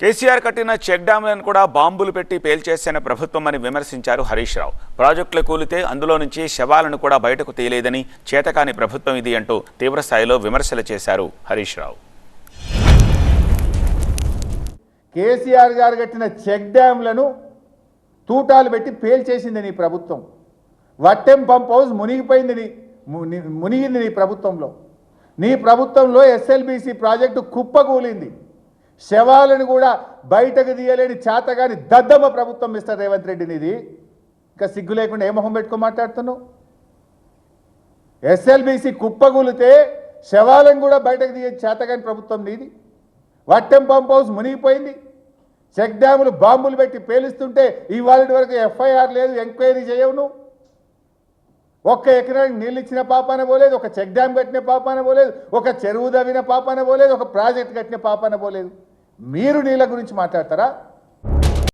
కేసీఆర్ కట్టిన చెక్ డ్యాంలను కూడా బాంబులు పెట్టి పేల్చేసిన ప్రభుత్వం అని విమర్శించారు హరీష్ రావు. ప్రాజెక్టులు కూలితే అందులో నుంచి శవాలను కూడా బయటకు తీయలేదని చేతకాని ప్రభుత్వం ఇది అంటూ తీవ్రస్థాయిలో విమర్శలు చేశారు హరీష్ రావు. కేసీఆర్ గారు కట్టిన చెక్ డ్యాంలను తూటాలు పెట్టి పేల్చేసింది నీ ప్రభుత్వం. వట్టెం పంప్ హౌస్ మునిగిపోయింది నీ ముని- మునిగింది నీ ప్రభుత్వంలో. నీ ప్రభుత్వంలో ఎస్ఎల్బిసి ప్రాజెక్టు కుప్పకూలింది. శవాలను కూడా బయటకు తీయలేని చేతగాని దద్దమ్మ ప్రభుత్వం మిస్టర్ రేవంత్ రెడ్డి నీది. ఇంకా సిగ్గు లేకుండా ఏ మొహం పెట్టుకో మాట్లాడుతున్నావు? ఎస్ఎల్బిసి కుప్పగూలితే శవాలను కూడా బయటకు తీయ చేతగాని ప్రభుత్వం నీది. వట్టెం పంప్ హౌస్ మునిగిపోయింది. చెక్ డ్యాములు బాంబులు పెట్టి పేలుస్తుంటే ఇవాళ వరకు ఎఫ్ఐఆర్ లేదు ఎంక్వైరీ చేయవు నువ్వు. ఒక్క ఎకరానికి నీళ్ళు ఇచ్చిన పాపాన పోలేదు ఒక చెక్ డ్యామ్ కట్టిన పాపాన పోలేదు ఒక చెరువు దవ్విన పాపాన పోలేదు ఒక ప్రాజెక్ట్ కట్టిన పాపాన పోలేదు. మీరు నీళ్ళ గురించి మాట్లాడతారా?